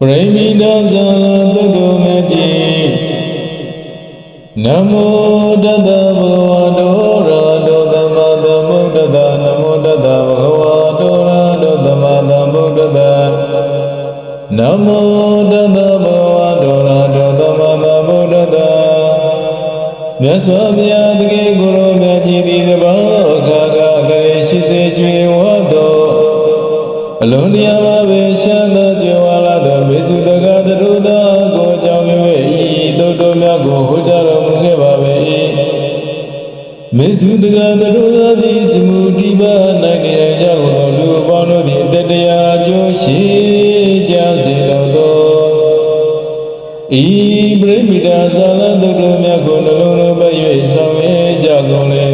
প্রেমীরা যারা দুগুনে জি নমো দাদা ভগবানো রাধো দামা দাম দাদা নমো দাদা ভগবানো রাধো দামা দাম দাদা নমো দাদা ভগবানো রাধো দামা দাম দাদা မြတ်စွာဘုရား သကသရုသာတိစမုတိပါ၌တရားကြောင့်သောလူအပေါင်းတို့သည်အတ္တရာကျိုးရှိကြစေလောသောဤပရိမိတာသာသတုတ္တမြတ်ကိုနှလုံးတော်ပတ်၍ဆောင်ရဲကြကုန်လေ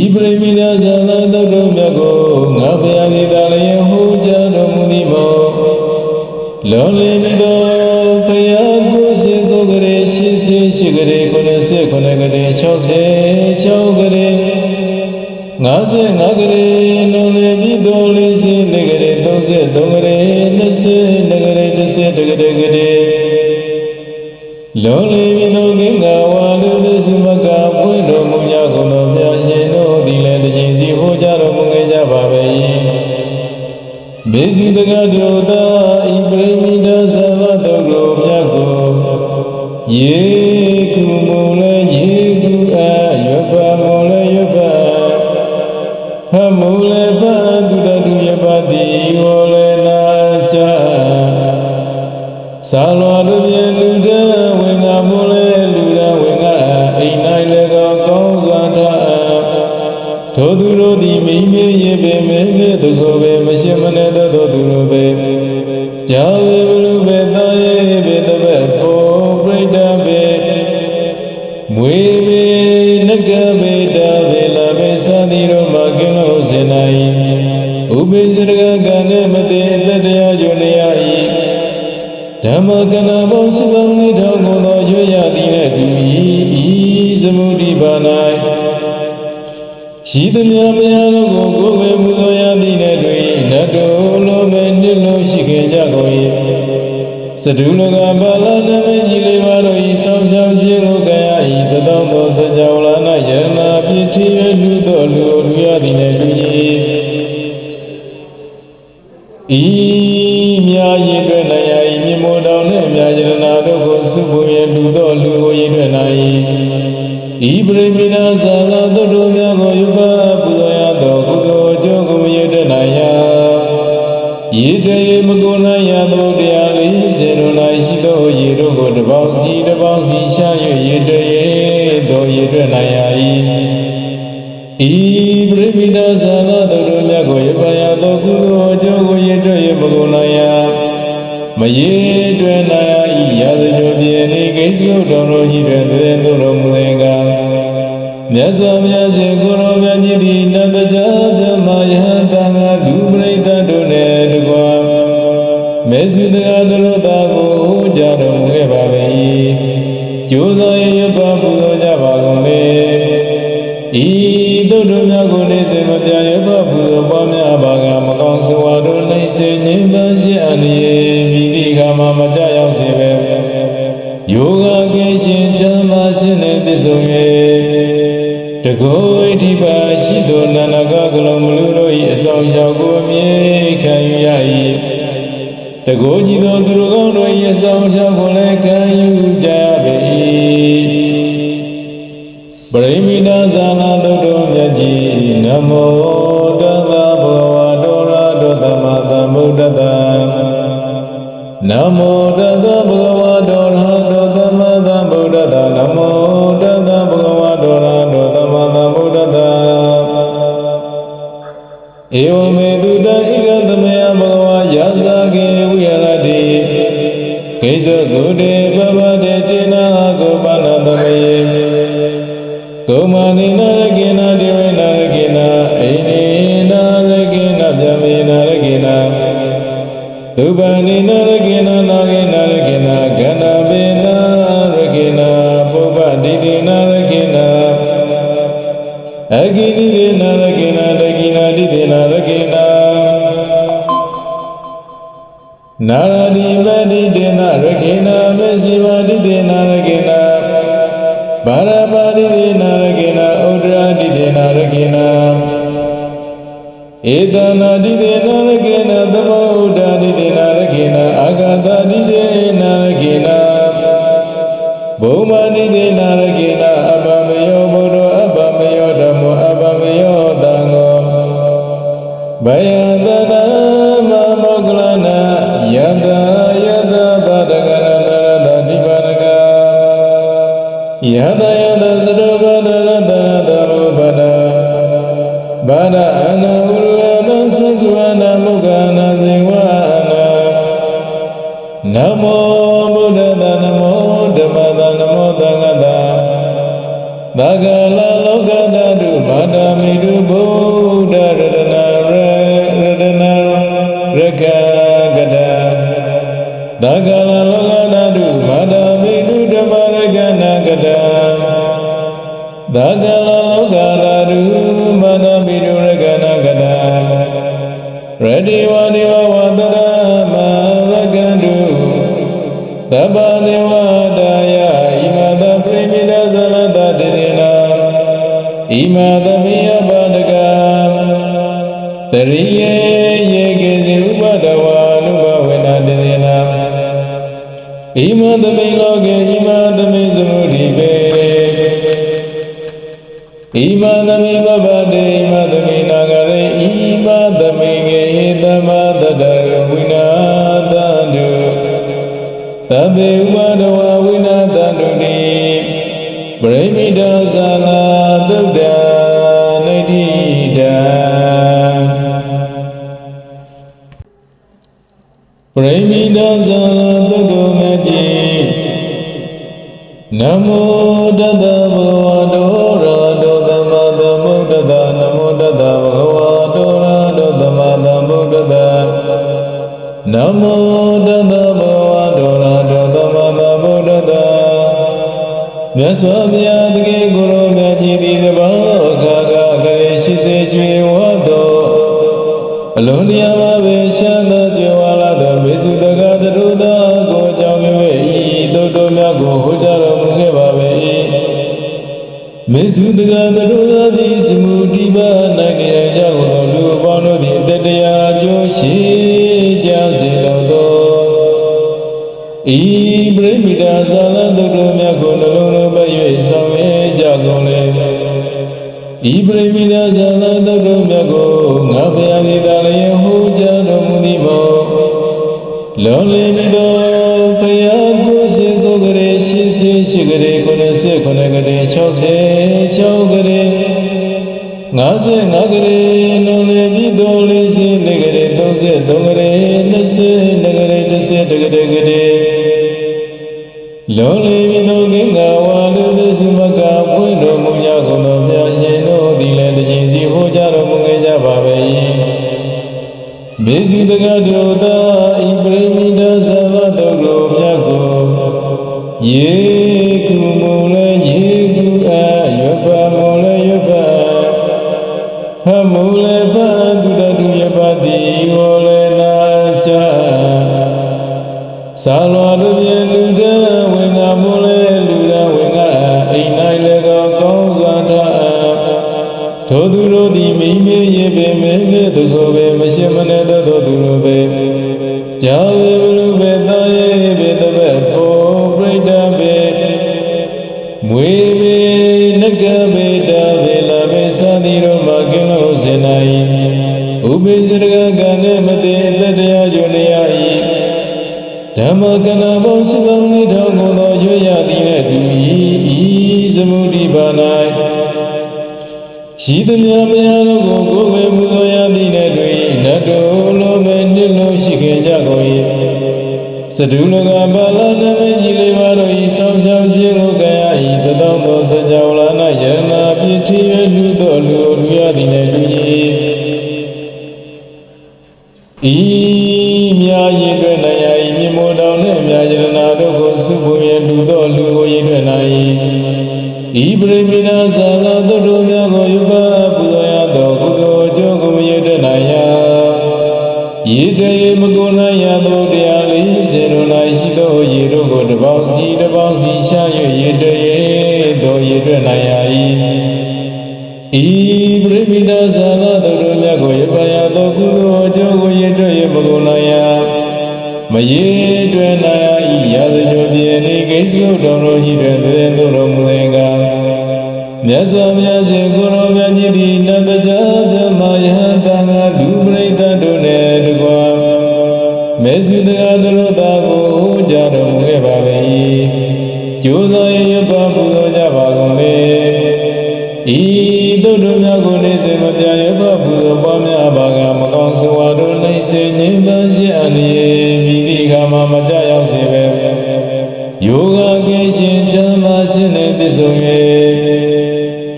ဤပရိမိတာသာသတုတ္တမြတ်ကိုငါဘုရားသည်သာလျင်ဟူကြားတော်မူသည်မောလောလင်သောဘုရားကိုစေသောကလေးရှိစေရှိကလေး90 90ကလေး60 55ကလေးလုံးလေးပြီးတော့လေးစီနေကလေး33ကလေး20ကလေး20တကလေးကလေးလုံးလေး ရှင်မနေသောသူတို့ပဲဂျာဝေဘလူပဲသာယေဘေတဘက်ဖို့ပရိဒဘေမွေမေနဂဘေတာဘေလာဘေသတိရောမကင်လို့စင်နိုင်ဥပိစရကကနဲ့မတိအသက်တရားယုံနေရ၏ဓမ္မကနာဘုံစိတ္တမိတော်ကိုသောရွရသည်နှင့်တူ၏ဤသမုဒိပါ၌ရှိသည်များများကိုကိုယ်ဝေမှုသောရသည်နှင့် စဒုလကပါလနမ တော်ကိုအမြဲခံယူရ၏တကိုးကြီးသောသူတို့ကောင်းတို့ရဲ့ဆောင်ချောက်ကိုလည်းခံယူကြပေ၏ပရိမိဒာဇာနာတို့မြတ်ကြီးနမော தொமனி நரகின டிவை நரகின ஐனி நரகின ஜமி நரகின துபனி நரகின நகை நரகின கனபி நரகின புபடிதி நரகின அகினிதி நரகின டகின டிதி நரகின நர নারীদের নারগিনা বৌমা 今な တသဘောဒေါရတောသမသဗုဒ္ဓတာမြတ်စွာဘုရားသခင်ကိုရောမြတ်ကြီးသည်တဘောခါခါကလေးရှိစေကြွေဝတ်တော်အလုံးလျာပါပဲရှမ်းသောကြွယ်ဝလာသောမေစုတကားတရုသောကိုကြောင့်လည်းဤသုတ်တော်များကိုဟောကြားတော်မူခဲ့ပါပေ၏မေစုတကားတရု ဤပရိမိတာဇာလသုတ်တော်များကိုနှလုံးလုံးပဲ၍ဆောင်ရဲကြကုန်လေဤပရိမိတာဇာလသုတ် como ဓမ္မကနဘုံစိလုံးနိထောင်ကိုသောရွရသည်နဲ့တူ၏ဤသမုဒိပါ၌ရှိသမျှမယားတို့ကိုကိုယ်ဝေမှုသောရသည်နဲ့တွေ့၏နတ်တို့လိုမဲ့နှစ်လုံးရှိခဲ့ကြကုန်၏စဒုလကပါဠဓမ္မကြီးလေးပါတို့၏ဆောင်ဆောင်ခြင်းကိုကရာ၏တသောသောစကြောလာနာယရနာပိဋိယတုသောလူတို့ရသည်နဲ့တူ၏ဤ Ide ကျိုးစွာရွတ်ပါပူဇော်ကြပါကုန်လေဤတို့တို့များကိုနေစေမပြရွတ်ပါပူဇော်ပွားများပါကမကောင်းစွာတို့နိုင်စေငြိမ်းသာရှိအလျေမိမိကမှမကြရောက်စေပဲယောဂကင်းရှင်ချမ်းသာခြင်းနဲ့ပြည့်စုံ၍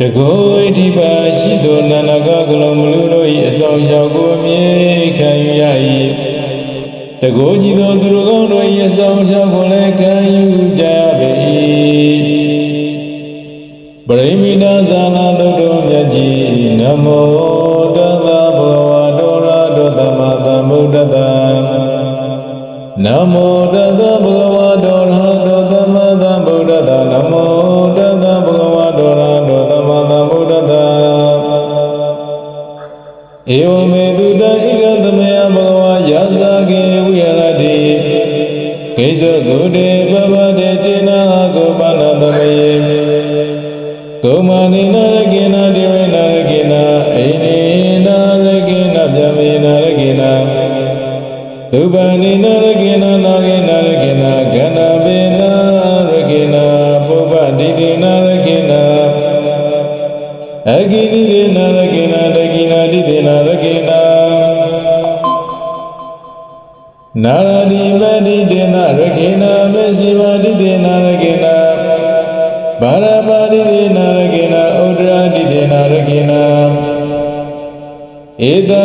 တကောဝိဓိပါရှိသောနန္ဒကကလုံးမလူတို့၏အဆောင်ရှောက်ကိုအမြဲခံယူရ၏တကောကြီးသောသူတို့ကောင်းတို့၏အဆောင်ရှောက်ကိုလည်းခံ ပရိမိဒဇာနာသုတ္တမြတ်ကြီးနမောတသဗုဒ္ဓဝါတောရတောသမ္မာသမ္ဗုဒ္ဓတံနမောတသဗုဒ္ဓ ඇගිලිගෙන රගෙන රැගිනඩි දෙනරගෙන නරඩි වැඩි දෙනරගෙන මෙසිවඩි දෙනරගෙන බරපඩි දෙනරගෙන උඩරඩි දෙනරගෙන එදා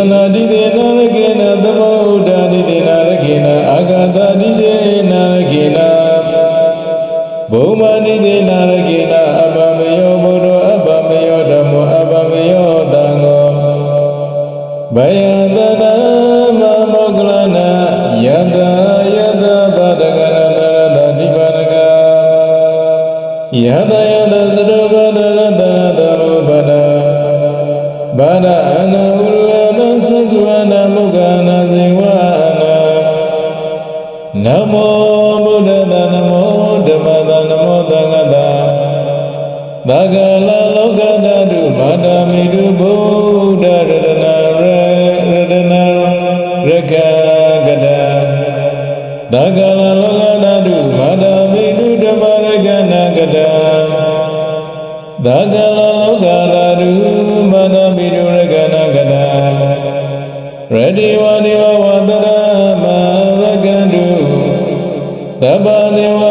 やだやだずるば ready wadi wa wadara ma ragadu tabani wa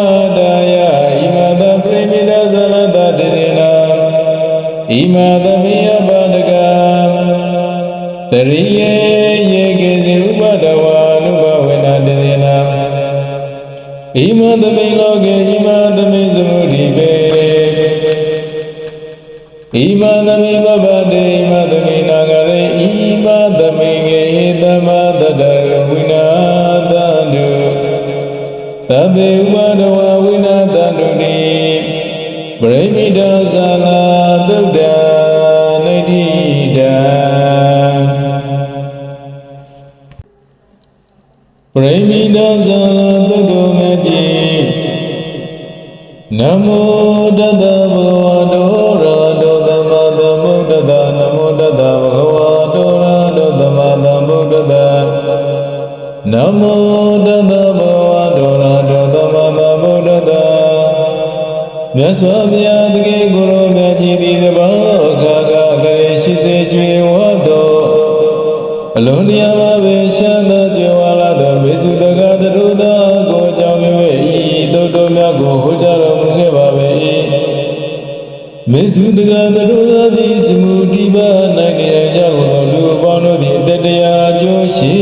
မေစုတကသရောသာတိစမုတိပါနိုင်ရန်ကြောင့်သောလူအပေါင်းတို့သည်အတ္တရာကျိုးရှိ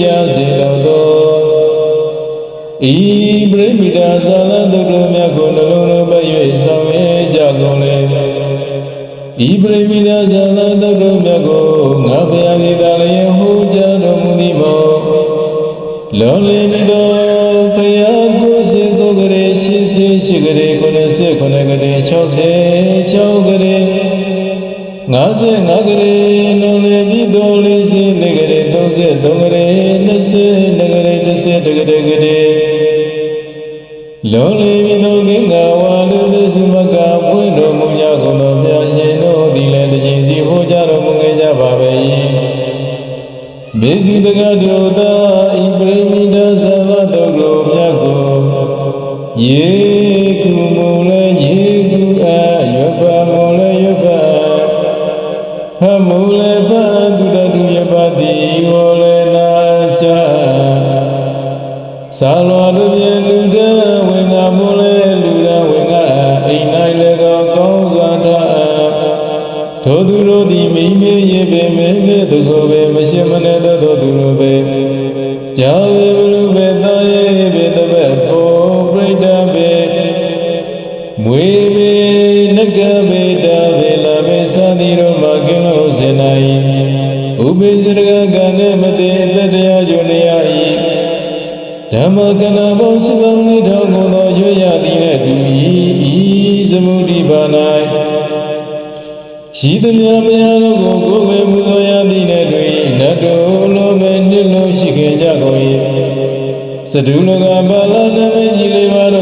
ကြစေတော်သောဤပရိမိတာဇာလန်တို့တို့မြတ်ကိုနှလုံးတော်ပတ်၍ဆောင်ရကြကုန်လေဤပရိမိတာဇာလန်တို့တို့မြတ်ကိုငါဘုရားသည်တာလျင်ဟူကြတော်မူသည်မောလောလင်းသောဘုရားကိုစေသောကလေးရှိစေရှိကလေး ခုနှစ်ကလေး60 6ကလေး55ကလေးလုံလေပြီးတော့40ကလေး33ကလေး20ကလေး20ကလေးကလေး ထိုသူတို့သည်မိမေရေပေမေမေသူကိုပဲမရှိမနဲ့သောသူတို့ပဲဂျာဝေဘလူပဲတာရေပေတပတ်ဖို့ပြိတပဲမွေမေနကမေတာပဲလာမေသာတိရောမကင်းလို့စင်နိုင်ဥပိစရကကံနဲ့မသိတတရားယုန်ရဤဓမ္မကနာဘုံစ ရှိသမျှဘုရားတို့ကိုကိုယ်ပဲပူဇော်ရသည်နဲ့တွေ့နတ်တို့လိုပဲနှစ်လုံးရှိခဲ့ကြကုန်၏စဒုလကပါဠိနာမည်ကြီးလေးပါတော့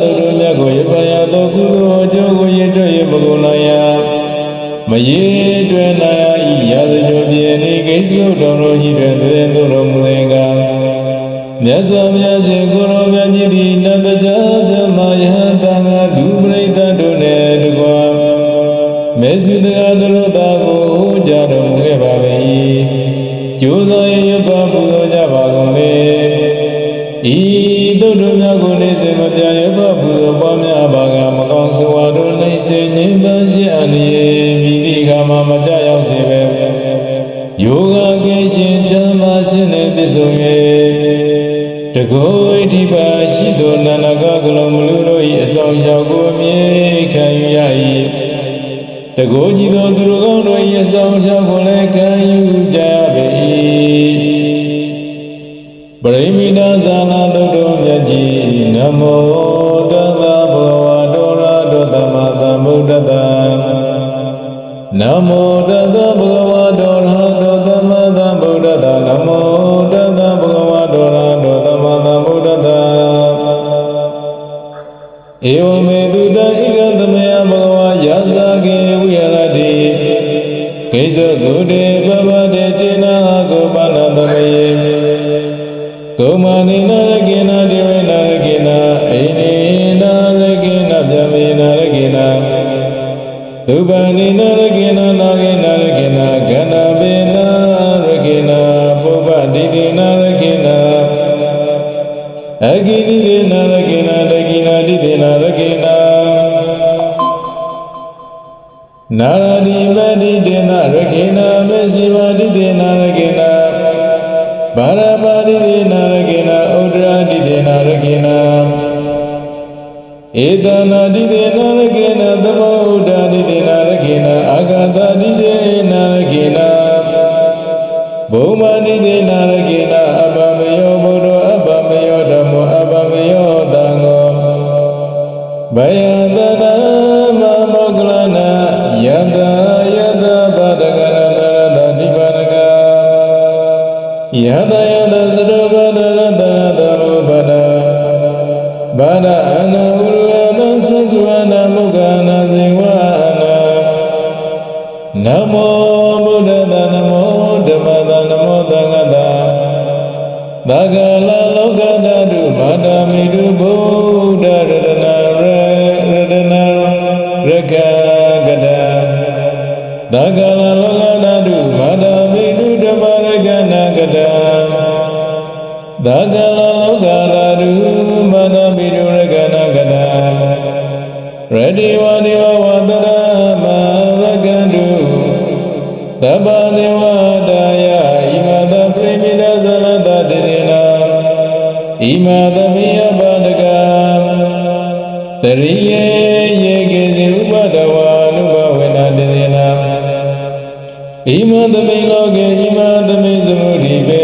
သူတို့မြတ်ကိုရပါရသောကုသိုလ်အကျိုးကိုရတွေ့ရမကုန်လာရမရေတွေ့လာဤရာဇကြိုပြေနေကိစ္စတော်တို့ရှိတဲ့သေတော်မူသင်္ကာမြတ်စွာဘုရားရှင် ည့်စုံ၍တကိုယ်ဒီပါရှိသောနာနာကကလုံးမလူတို့၏အဆောင်ရှောက်ကိုမြေခံယူရ၏တကိုယ်ကြီးသောသူတို့ကောင်းတို့၏အဆောင်ရှောက်ကိုလည်းခံယူကြပေ၏ပရိမိဒါဇာနာသုတ်တော်မြတ်ကြီးနမောတသဗောဝတောရတောသမသမ္ဗုဒ္ဓတနမောတသ কেজো গুরে বাবা রে টিনা গোপাল দময়ে তোমানি নারগিনা দেবে নারগিনা এই নারগিনা, জমি নারগিনা। তুবানি নারগিনা, নাগে নারগিনা, গানাবে নারগিনা, বোবা দিদি নারগিনা। অগিনি দে নারগিনা, ডগিনা দিদি নারগিনা। নারা நரகின உடடிதே நரகின ஏத நடிதே நரகின தவா 那个了。 အိမသမိလောကေအိမသမိသမုဒိပေ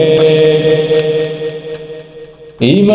အိမ